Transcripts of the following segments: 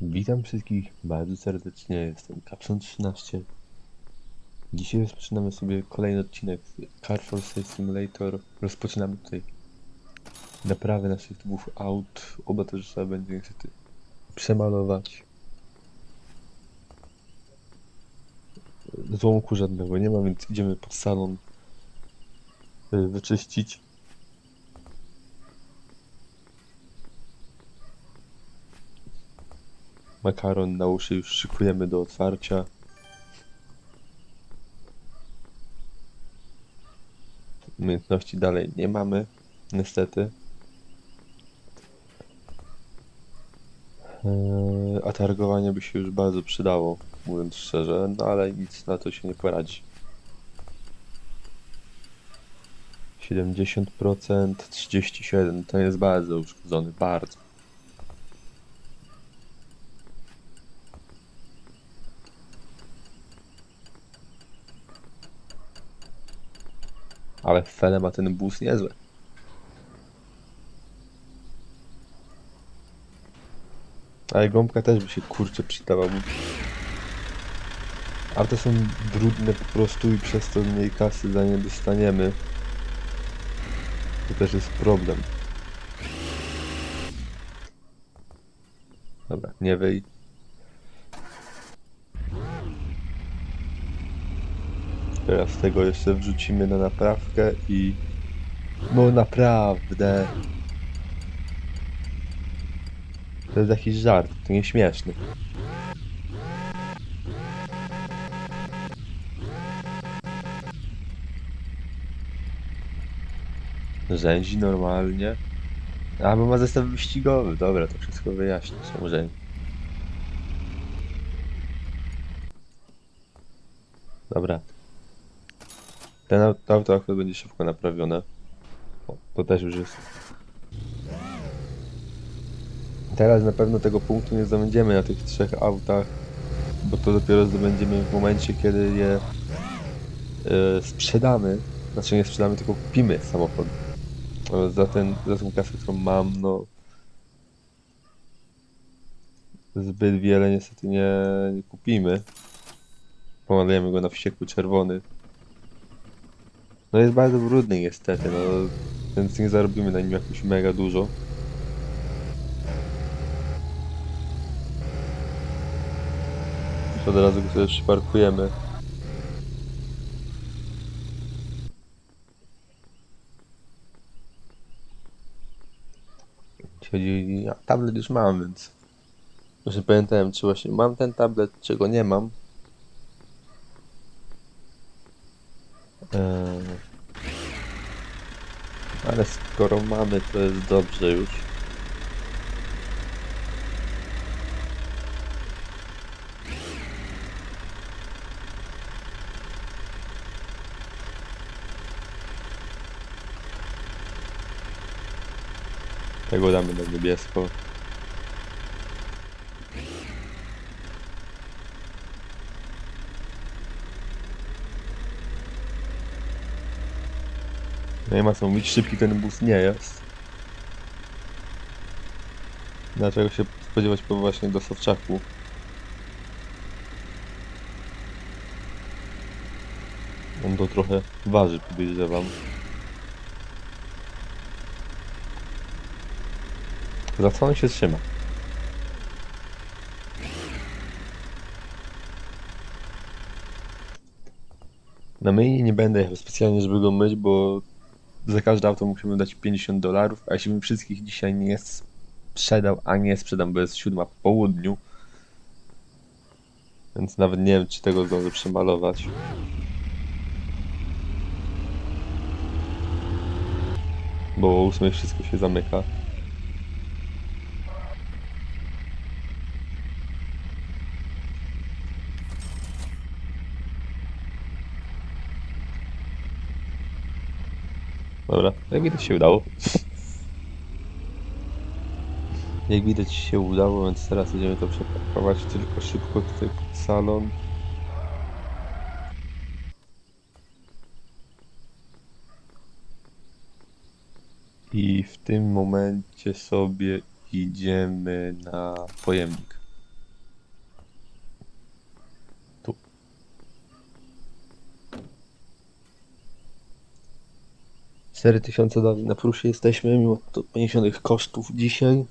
Witam wszystkich bardzo serdecznie, jestem Kapson 13. Dzisiaj rozpoczynamy sobie kolejny odcinek z Car for Simulator. Rozpoczynamy tutaj naprawę naszych dwóch aut. Oba też trzeba będzie niestety przemalować. Złomku żadnego nie ma, więc idziemy pod salon y, wyczyścić. Makaron na uszy już szykujemy do otwarcia. Umiejętności dalej nie mamy, niestety. Eee, A targowanie by się już bardzo przydało, mówiąc szczerze, no ale nic na to się nie poradzi. 70%, 37%, to jest bardzo uszkodzony, bardzo. Ale Fele ma ten bus niezły. Ale gąbka też by się kurczę przydała. Bo... Ale to są brudne po prostu i przez to mniej kasy za nie dostaniemy. To też jest problem. Dobra, nie wyj. Teraz tego jeszcze wrzucimy na naprawkę i... No naprawdę. To jest jakiś żart, to nie śmieszny. Rzęzi normalnie. A, bo ma zestaw wyścigowy. Dobra, to wszystko wyjaśnię. Są rzęzi. Dobra. Ten aut- to auto akurat będzie szybko naprawione. O, to też już jest. Teraz na pewno tego punktu nie zdobędziemy na tych trzech autach, bo to dopiero zdobędziemy w momencie, kiedy je e, sprzedamy. Znaczy nie sprzedamy, tylko kupimy samochód. Za, ten, za tą kasę, którą mam, no zbyt wiele niestety nie, nie kupimy. Pomalujemy go na wściekły czerwony. No jest bardzo brudny niestety, no więc nie zarobimy na nim jakoś mega dużo. Od razu go sobie przyparkujemy. Chodzi, ja tablet już mam, więc już nie pamiętałem, czy właśnie mam ten tablet, czego nie mam. Ale skoro mamy, to jest dobrze już. Tego damy na niebiesko. Nie ma co mówić, szybki ten bus nie jest. Dlaczego się spodziewać po właśnie do Sowczaku? On to trochę waży, podejrzewam. Za co on się trzyma? Na myjnie nie będę jechał specjalnie, żeby go myć, bo za każde auto musimy dać 50 dolarów, a jeśli bym wszystkich dzisiaj nie sprzedał, a nie sprzedam, bo jest siódma po południu, więc nawet nie wiem, czy tego zdążę przemalować. Bo o 8 wszystko się zamyka. Dobra, jak widać się udało. Jak widać się udało, więc teraz będziemy to przepakować tylko szybko tutaj pod salon. I w tym momencie sobie idziemy na pojemnik. 4000 dolarów na plusie jesteśmy, mimo poniesionych kosztów dzisiaj.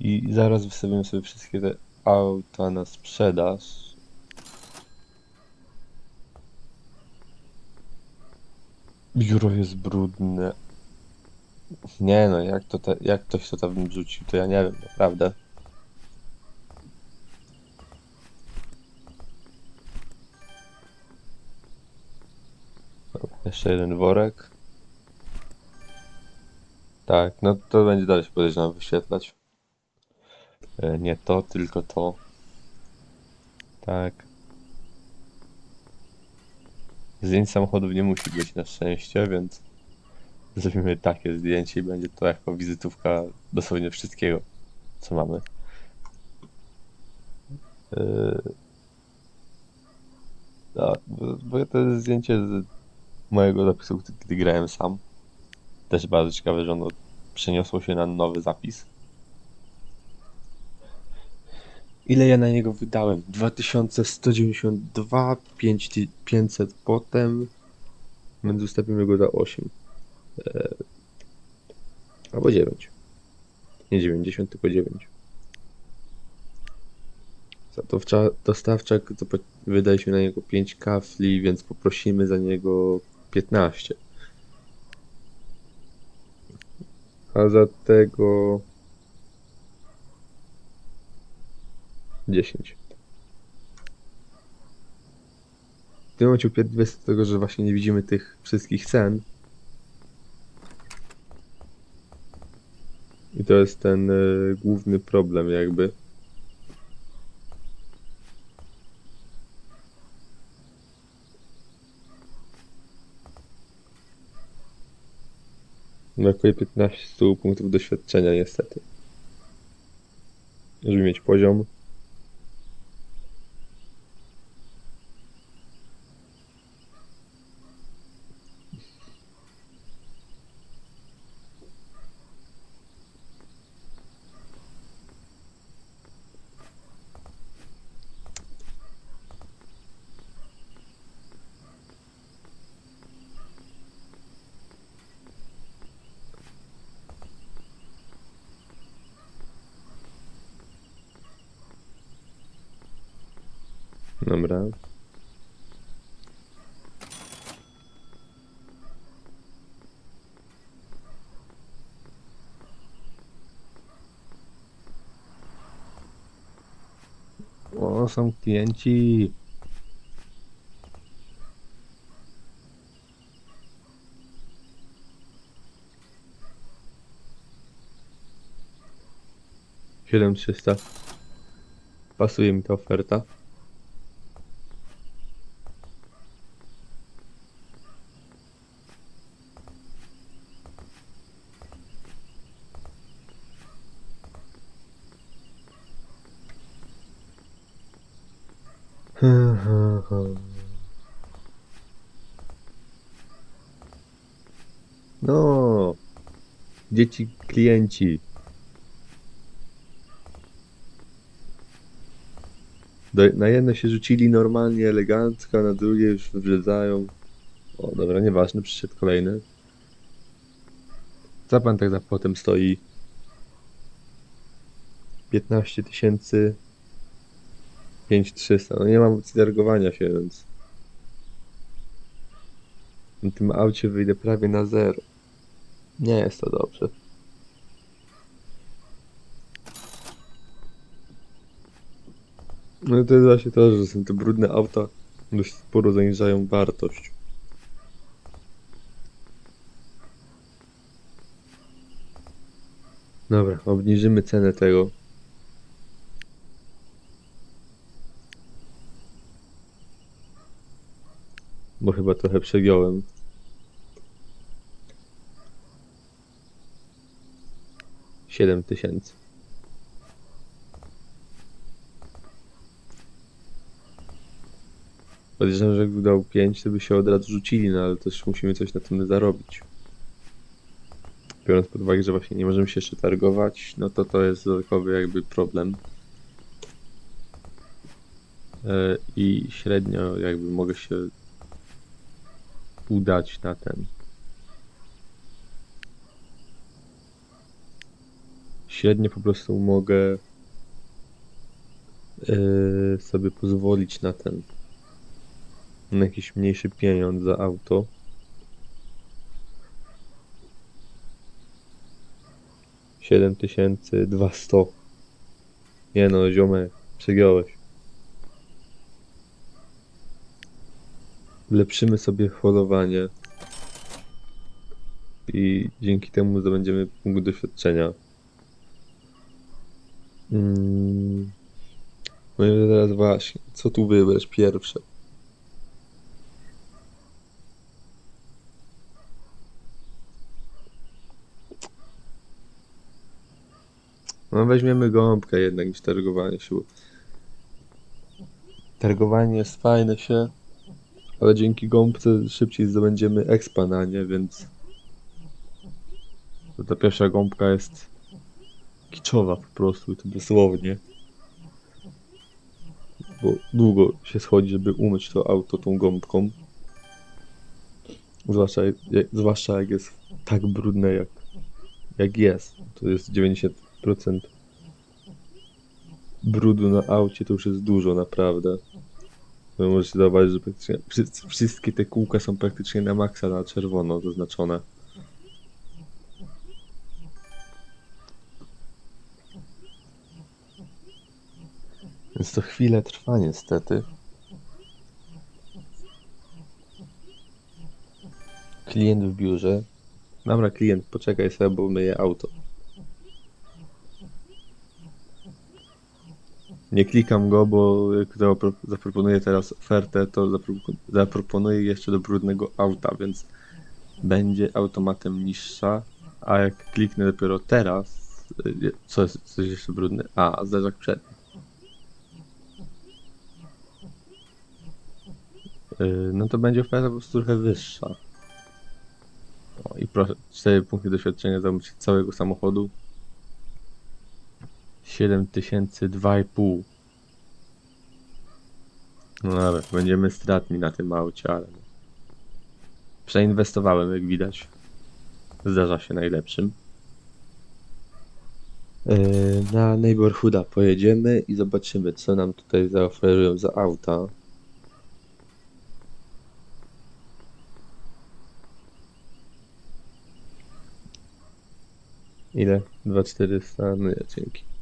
I zaraz wystawimy sobie wszystkie te auta na sprzedaż. Biuro jest brudne. Nie no, jak to te, jak ktoś to tam wrzucił, to ja nie wiem, naprawdę. Jeszcze jeden worek. Tak, no to będzie dalej się podejrzewam wyświetlać. E, Nie to, tylko to. Tak. Zdjęć samochodów nie musi być na szczęście, więc zrobimy takie zdjęcie i będzie to jako wizytówka dosłownie wszystkiego, co mamy. Yy... Bo, bo to jest zdjęcie z mojego zapisu, gdy grałem sam. Też bardzo ciekawe, że ono przeniosło się na nowy zapis. Ile ja na niego wydałem? 2192, 5500 potem. Więc ustawimy go za 8. Eee, albo 9. Nie 90, tylko 9. Zatowcza, dostawczak to po- wydaliśmy na niego 5 kafli, więc poprosimy za niego 15. A za tego 10. W tym momencie upierdliwe z tego, że właśnie nie widzimy tych wszystkich cen. I to jest ten y, główny problem jakby. Brakuje 15 punktów doświadczenia niestety. Żeby mieć poziom. Dobra. O, są klienci. Siedem trzysta. Pasuje mi ta oferta. No, dzieci klienci. Na jedno się rzucili normalnie, elegancko, a na drugie już wybrzedzają. O, dobra, nieważne, przyszedł kolejny. Co pan tak za płotem stoi? 15 tysięcy 5300. No nie mam opcji się, więc na tym aucie wyjdę prawie na zero. Nie jest to dobrze. No i to jest właśnie to, że są te brudne auta dość sporo zaniżają wartość. Dobra, obniżymy cenę tego. Bo chyba trochę przegiąłem. Siedem tysięcy. Podejrzewam, że jakby dał 5, to by się od razu rzucili, no ale też musimy coś na tym zarobić. Biorąc pod uwagę, że właśnie nie możemy się jeszcze targować, no to to jest dodatkowy jakby problem. E, I średnio jakby mogę się udać na ten. Średnio po prostu mogę yy, sobie pozwolić na ten. Na jakiś mniejszy pieniądz za auto. Siedem tysięcy dwieście. Nie no, ziomek, przegiąłeś. Lepszymy sobie holowanie. I dzięki temu zdobędziemy punkt doświadczenia. Mm. No i teraz właśnie, co tu wybrać pierwsze? No weźmiemy gąbkę jednak niż targowanie bo Targowanie jest fajne się, ale dzięki gąbce szybciej zdobędziemy expa na nie, więc ta pierwsza gąbka jest kiczowa po prostu, to dosłownie. Bo długo się schodzi, żeby umyć to auto tą gąbką. Zwłaszcza jak, zwłaszcza jak jest tak brudne jak, jak jest. To jest 90% brudu na aucie, to już jest dużo naprawdę. Wy możecie zauważyć, że praktycznie wszystkie te kółka są praktycznie na maksa na czerwono zaznaczone. Więc to chwilę trwa niestety. Klient w biurze. Dobra, klient, poczekaj sobie, bo myję auto. Nie klikam go, bo jak zapro- zaproponuję teraz ofertę, to zapro- zaproponuję jeszcze do brudnego auta, więc będzie automatem niższa, a jak kliknę dopiero teraz, y, co jest, co jest jeszcze brudne? A, zderzak przedni. Y, No to będzie oferta po prostu trochę wyższa. O, I proszę, 4 punkty doświadczenia za całego samochodu. 7000, 2,5. No dobra, będziemy stratni na tym aucie, ale. Przeinwestowałem, jak widać. Zdarza się najlepszym. Yy, na Neighborhooda pojedziemy i zobaczymy, co nam tutaj zaoferują za auta. Ile? 2400? No nie, dzięki.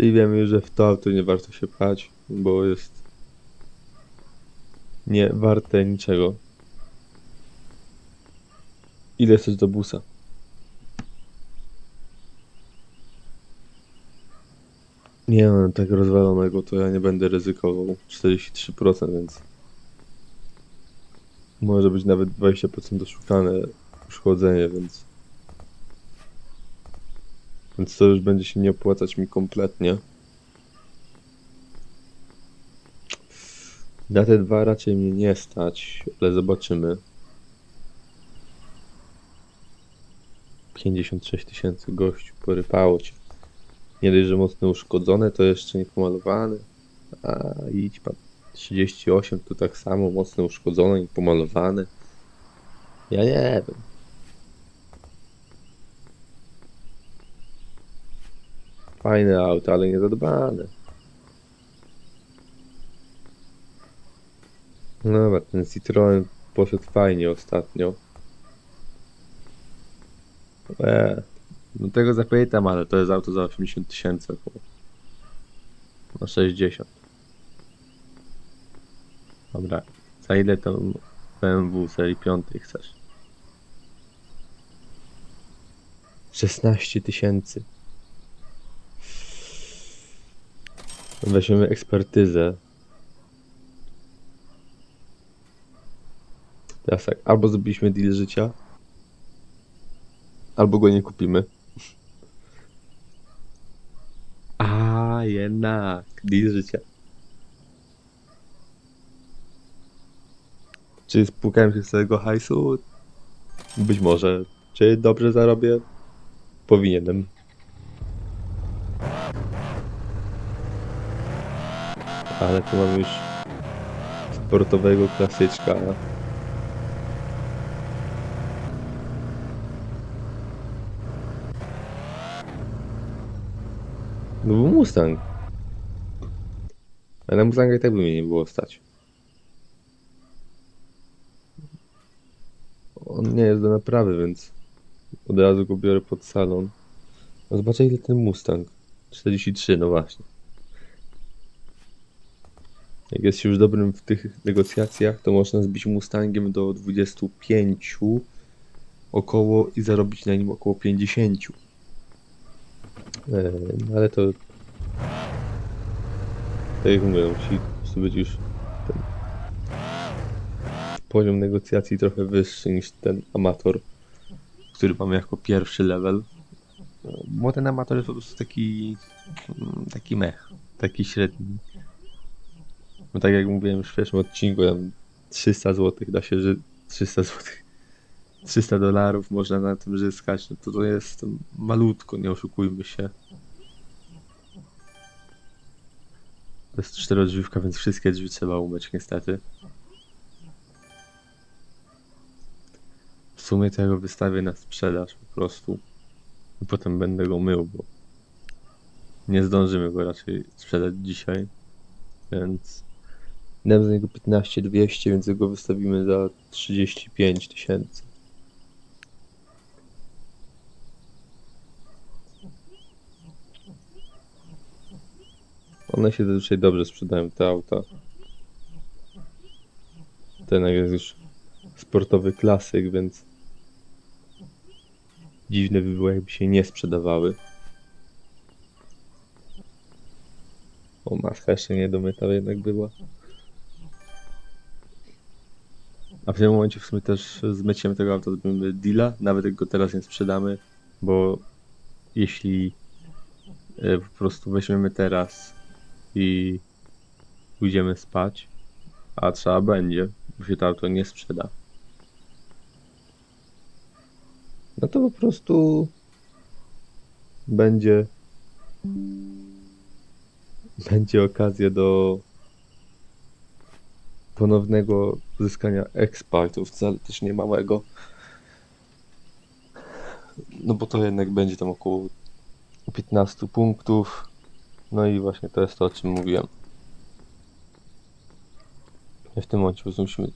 Czyli wiemy już, że w to auto nie warto się pchać, bo jest nie warte niczego. Ile chcesz do busa? Nie no, tak rozwalonego to ja nie będę ryzykował. 43%, więc może być nawet 20% oszukane uszkodzenie, więc więc to już będzie się nie opłacać mi kompletnie. Na te dwa raczej mnie nie stać, ale zobaczymy. 56 tysięcy gościu, porypało cię. Nie dość, że mocno uszkodzone, to jeszcze nie pomalowane. A idź pan. 38 tu tak samo, mocno uszkodzone i pomalowane. Ja nie wiem. Fajne auto, ale nie zadbane. No dobra, ten Citroen poszedł fajnie ostatnio. Eee, no tego zapytam, ale to jest auto za 80 tysięcy około. No 60. Dobra, za ile to BMW serii 5 chcesz? 16 tysięcy. Weźmiemy ekspertyzę. Teraz tak, albo zrobiliśmy deal życia, albo go nie kupimy. A jednak, deal życia. Czy spłukałem się z całego hajsu? Być może. Czy dobrze zarobię? Powinienem. Ale tu mamy już sportowego klasyczka. No był Mustang. Ale Mustanga i tak by mnie nie było stać. On nie jest do naprawy, więc od razu go biorę pod salon. No zobaczę ile ten Mustang. 43, no właśnie. Jak jest się już dobrym w tych negocjacjach, to można zbić Mustangiem do 25 około i zarobić na nim około 50. E, no ale to tak jak mówię, musi być już ten poziom negocjacji trochę wyższy niż ten amator, który mamy jako pierwszy level. Bo ten amator jest po prostu taki taki mech, taki średni. No tak jak mówiłem już w pierwszym odcinku, tam 300 zł da się ży... 300 zł 300 dolarów można na tym zyskać, no to to jest malutko, nie oszukujmy się. To jest czterodrzwiówka, więc wszystkie drzwi trzeba umyć niestety. W sumie to ja go wystawię na sprzedaż po prostu. I potem będę go mył, bo nie zdążymy go raczej sprzedać dzisiaj. Więc dam za niego 15 200, więc go wystawimy za 35 tysięcy. One się zazwyczaj dobrze sprzedają, te auta. Ten jest już sportowy klasyk, więc dziwne by było, jakby się nie sprzedawały. O, maska jeszcze nie domyta jednak była. A w tym momencie w sumie też z myciem tego auta zrobimy deala, nawet go teraz nie sprzedamy, bo jeśli e, po prostu weźmiemy teraz i pójdziemy spać, a trzeba będzie, bo się to auto nie sprzeda, no to po prostu będzie będzie okazja do ponownego uzyskania expartu, wcale też nie małego. No bo to jednak będzie tam około 15 punktów. No i właśnie to jest to, o czym mówiłem. W tym momencie po musimy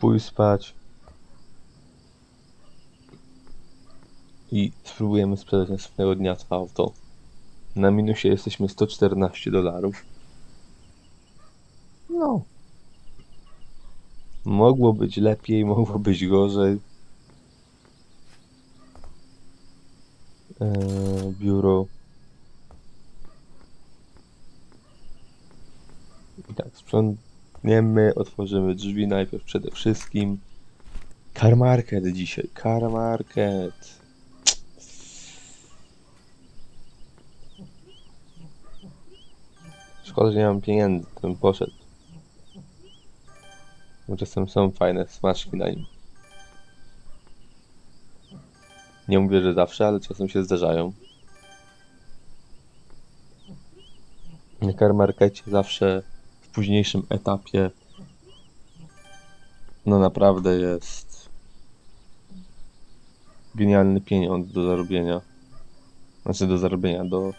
pójść spać i spróbujemy sprzedać następnego dnia to auto. Na minusie jesteśmy 114 dolarów. No. Mogło być lepiej, mogło być gorzej. Eee, biuro. I tak, sprzątniemy, otworzymy drzwi najpierw przede wszystkim. Car Market dzisiaj, Car Market. Szkoda, że nie mam pieniędzy, bym poszedł. Bo czasem są fajne smaczki na nim. Nie mówię, że zawsze, ale czasem się zdarzają. Na karmarkecie zawsze w późniejszym etapie no naprawdę jest genialny pieniądz do zarobienia. Znaczy do zarobienia, do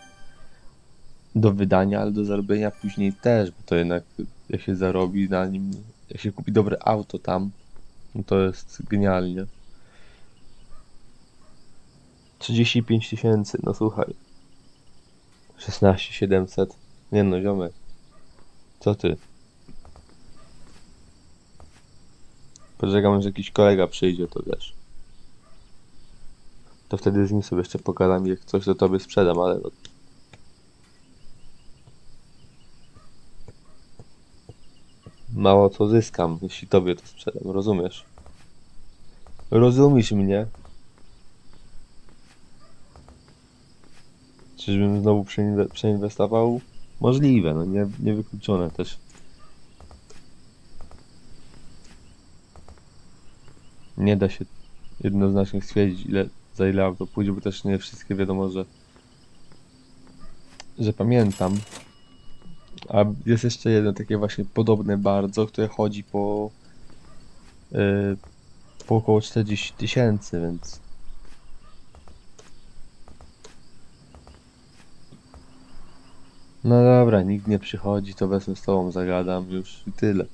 do wydania, ale do zarobienia później też, bo to jednak jak się zarobi na nim, jak się kupi dobre auto tam, no to jest genialnie. 35 tysięcy, no słuchaj. 16 700. Nie no, ziomek. Co ty? Poczekam, że jakiś kolega przyjdzie, to wiesz. To wtedy z nim sobie jeszcze pogadam jak coś to tobie sprzedam, ale no, mało co zyskam, jeśli tobie to sprzedam, rozumiesz? Rozumiesz mnie? Czyżbym znowu przeinwe- przeinwestował? Możliwe, no nie, niewykluczone też. Nie da się jednoznacznie stwierdzić, ile, za ile auto pójdzie, bo też nie wszystkie wiadomo, że że pamiętam. A jest jeszcze jedno takie właśnie podobne bardzo, które chodzi po, yy, po około 40 tysięcy, więc no dobra, nikt nie przychodzi, to wezmę z tobą zagadam już i tyle.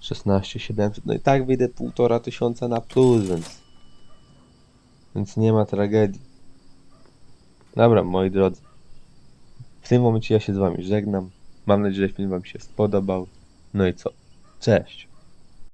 16 700, no i tak wyjdę półtora tysiąca na plus, więc więc nie ma tragedii. Dobra, moi drodzy. W tym momencie ja się z wami żegnam. Mam nadzieję, że film wam się spodobał. No i co? Cześć!